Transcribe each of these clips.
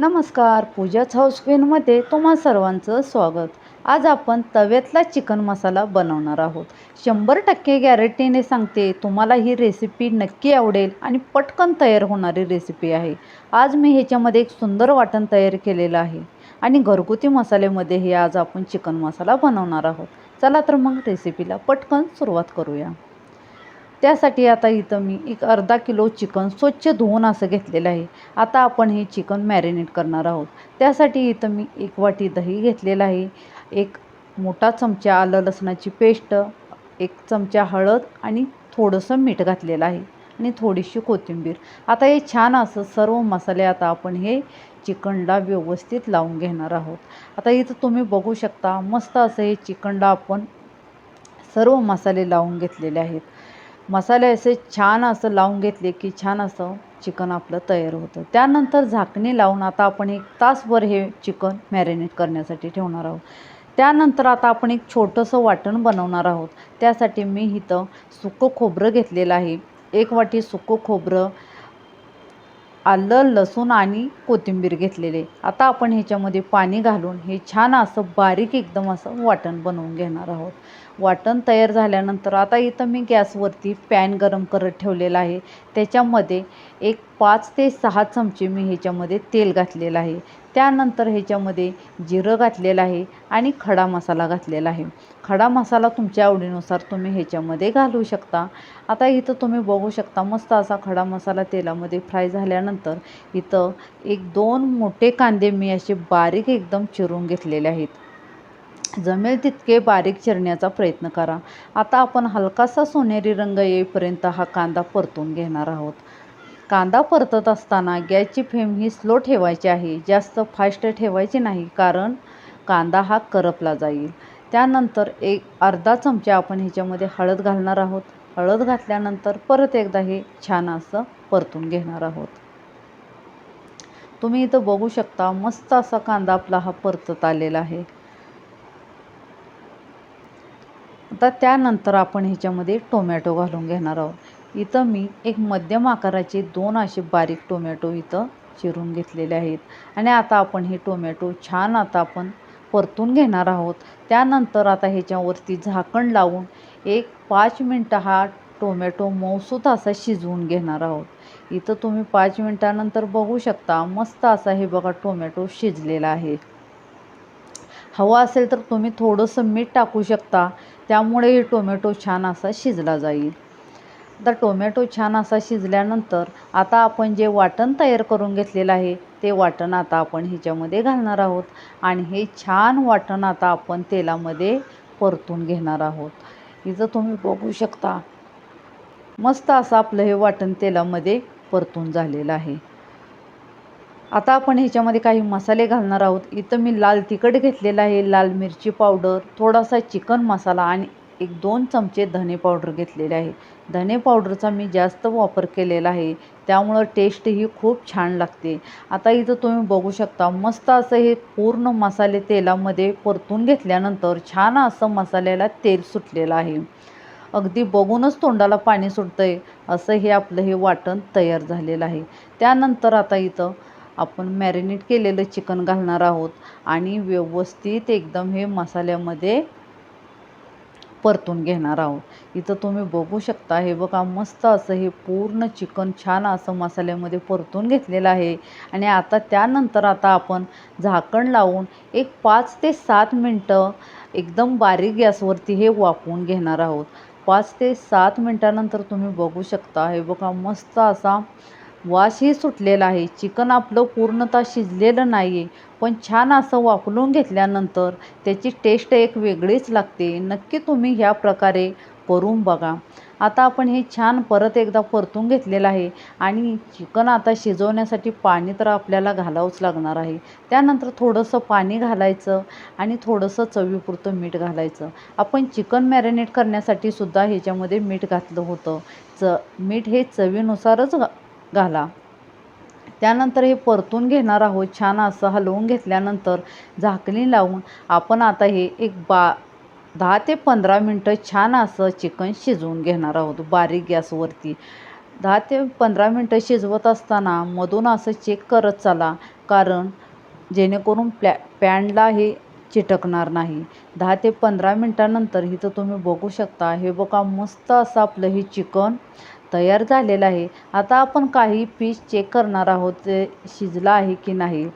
नमस्कार पूजाच हाऊस क्वीनमध्ये तुम्हा सर्वांचं स्वागत. आज आपण तव्यातला चिकन मसाला बनवणार आहोत. शंभर टक्के गॅरंटीने सांगते तुम्हाला ही रेसिपी नक्की आवडेल आणि पटकन तयार होणारी रेसिपी आहे. आज मी ह्याच्यामध्ये एक सुंदर वाटण तयार केलेलं आहे आणि घरगुती मसाल्यामध्ये हे आज आपण चिकन मसाला बनवणार आहोत. चला तर मग रेसिपीला पटकन सुरुवात करूया. त्यासाठी आता इथं मी एक अर्धा किलो चिकन स्वच्छ धुवून असं घेतलेलं आहे. आता आपण हे चिकन मॅरिनेट करणार आहोत. त्यासाठी इथं मी एक वाटी दही घेतलेलं आहे. एक मोठा चमचा आलं लसणाची पेस्ट एक चमचा हळद आणि थोडंसं मीठ घातलेलं आहे आणि थोडीशी कोथिंबीर. आता हे छान असं सर्व मसाले आता आपण हे चिकनला व्यवस्थित लावून घेणार आहोत. आता इथं तुम्ही बघू शकता मस्त असं हे चिकनला आपण सर्व मसाले लावून घेतलेले आहेत. मसाले असे छान असं लावून घेतले की छान असं चिकन आपलं तयार होतं. त्यानंतर झाकणी लावून आता आपण एक तासभर हे चिकन मॅरिनेट करण्यासाठी ठेवणार आहोत. त्यानंतर आता आपण एक छोटंसं वाटण बनवणार आहोत. त्यासाठी मी इथं सुकं खोबरं घेतलेलं आहे. एक वाटी सुकं खोबरं आलं लसूण आणि कोथिंबीर घेतलेले. आता आपण ह्याच्यामध्ये पाणी घालून हे छान असं बारीक एकदम असं वाटण बनवून घेणार आहोत. वाटण तयार झाल्यानंतर आता इथं मी गॅसवरती पॅन गरम करत ठेवलेला आहे. त्याच्यामध्ये एक पाच ते सहा चमचे मी ह्याच्यामध्ये तेल घातलेलं आहे. त्यानंतर ह्याच्यामध्ये जिरं घातलेलं आहे आणि खडा मसाला घातलेला आहे. खडा मसाला तुमच्या आवडीनुसार तुम्ही ह्याच्यामध्ये घालू शकता. आता इथं तुम्ही बघू शकता मस्त असा खडा मसाला तेलामध्ये फ्राय झाल्यानंतर इथं एक दोन मोठे कांदे मी असे बारीक एकदम चिरून घेतलेले आहेत. जमेल तितके बारीक चिरण्याचा प्रयत्न करा. आता आपण हलकासा सोनेरी रंग येईपर्यंत हा कांदा परतून घेणार आहोत. कांदा परतत असताना गॅसची फ्लेम ही स्लो ठेवायची आहे जास्त फास्ट ठेवायची नाही कारण कांदा हा करपला जाईल. त्यानंतर एक अर्धा चमचा आपण ह्याच्यामध्ये हळद घालणार आहोत. हळद घातल्यानंतर परत एकदा हे छान असं परतून घेणार आहोत. तुम्ही इथं बघू शकता मस्त असा कांदा आपला हा परतत आलेला आहे. आता त्यानंतर आपण ह्याच्यामध्ये टोमॅटो घालून घेणार आहोत. इथं मी एक मध्यम आकाराचे दोन असे बारीक टोमॅटो इथं चिरून घेतलेले आहेत. आणि आता आपण हे टोमॅटो छान आता आपण परतून घेणार आहोत. त्यानंतर आता ह्याच्यावरती झाकण लावून एक पाच मिनटं हा टोमॅटो मऊसूत असा शिजवून घेणार आहोत. इथं तुम्ही पाच मिनटानंतर बघू शकता मस्त असा हे बघा टोमॅटो शिजलेला आहे. हवा असेल तर तुम्ही थोडंसं मीठ टाकू शकता त्यामुळे हे टोमॅटो छान असा शिजला जाईल. तर टोमॅटो छान असा शिजल्यानंतर आता आपण जे वाटण तयार करून घेतलेलं आहे ते वाटण आता आपण ह्याच्यामध्ये घालणार आहोत. आणि हे छान वाटण आता आपण तेलामध्ये परतून घेणार आहोत. इथं तुम्ही बघू शकता मस्त असं आपलं हे वाटण तेलामध्ये परतून झालेलं आहे. आता आपण ह्याच्यामध्ये काही मसाले घालणार आहोत. इथं मी लाल तिखट घेतलेलं आहे लाल मिरची पावडर थोडासा चिकन मसाला आणि एक दोन चमचे धने पावडर घेतलेले आहे. धने पावडरचा मी जास्त वापर केलेला आहे. त्यामुळं टेस्ट ही खूप छान लागते. आता इथं तुम्ही बघू शकता मस्त असं हे पूर्ण मसाले तेलामध्ये परतून घेतल्यानंतर छान असं मसाल्याला तेल सुटलेलं आहे. अगदी बघूनच तोंडाला पाणी सुटतं आहे असं हे आपलं हे वाटण तयार झालेलं आहे. त्यानंतर आता इथं आपण मॅरिनेट केलेलं चिकन घालणार आहोत आणि व्यवस्थित एकदम हे मसाल्यामध्ये परतून घेणार आहोत. इथं तुम्ही बघू शकता हे बघा मस्त असं हे पूर्ण चिकन छान असं मसाल्यामध्ये परतून घेतलेलं आहे. आणि आता त्यानंतर आता आपण झाकण लावून एक पाच ते सात मिनटं एकदम बारीक गॅसवरती हे वाफवून घेणार आहोत. पाच ते सात मिनटानंतर तुम्ही बघू शकता हे बघा मस्त असा वासही सुटलेला आहे. चिकन आपलं पूर्णतः शिजलेलं नाही आहे पण छान असं वापरून घेतल्यानंतर त्याची टेस्ट एक वेगळीच लागते. नक्की तुम्ही ह्या प्रकारे करून बघा. आता आपण हे छान परत एकदा परतून घेतलेलं आहे आणि चिकन आता शिजवण्यासाठी पाणी तर आपल्याला घालावंच लागणार आहे. त्यानंतर थोडंसं पाणी घालायचं आणि थोडंसं चवीपुरतं मीठ घालायचं. आपण चिकन मॅरिनेट करण्यासाठी सुद्धा ह्याच्यामध्ये मीठ घातलं होतं. च मीठ हे चवीनुसारच घाला. त्यानंतर हे परतून घेणार आहोत. छान असं हलवून घेतल्यानंतर झाकणी लावून आपण आता हे एक बा दहा ते पंधरा मिनटं छान असं चिकन शिजवून घेणार आहोत बारीक गॅसवरती. दहा ते पंधरा मिनटं शिजवत असताना मधून असं चेक करत चला कारण जेणेकरून प्लॅ पॅनला हे चिटकणार नाही. दहा ते पंधरा मिनटानंतर इथं तुम्ही बघू शकता हे बघा मस्त असं आपलं हे चिकन तयार झालेलं आहे. आता आपण काही पीस चेक करणार आहोत ते शिजला आहे की नाही.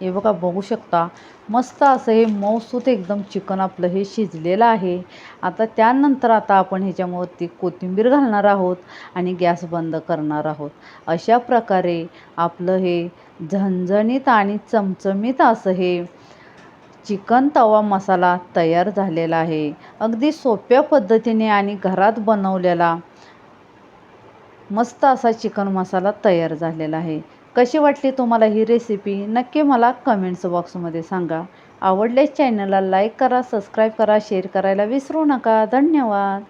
हे बघा बघू शकता. मस्त असं हे मऊसूत एकदम चिकन आपलं हे शिजलेलं आहे. आता त्यानंतर आता आपण ह्याच्यावरती कोथिंबीर घालणार आहोत आणि गॅस बंद करणार आहोत. अशा प्रकारे आपलं हे झणझणीत आणि चमचमीत असं हे चिकन तवा मसाला तयार झालेला आहे. अगदी सोप्या पद्धतीने आणि घरात बनवलेला मस्त असा चिकन मसाला तयार झालेला आहे. कशी वाटली तुम्हाला ही रेसिपी नक्की मला कमेंट्स बॉक्समध्ये सांगा. आवडल्यास चॅनलला लाईक करा सबस्क्राईब करा शेअर करायला विसरू नका. धन्यवाद.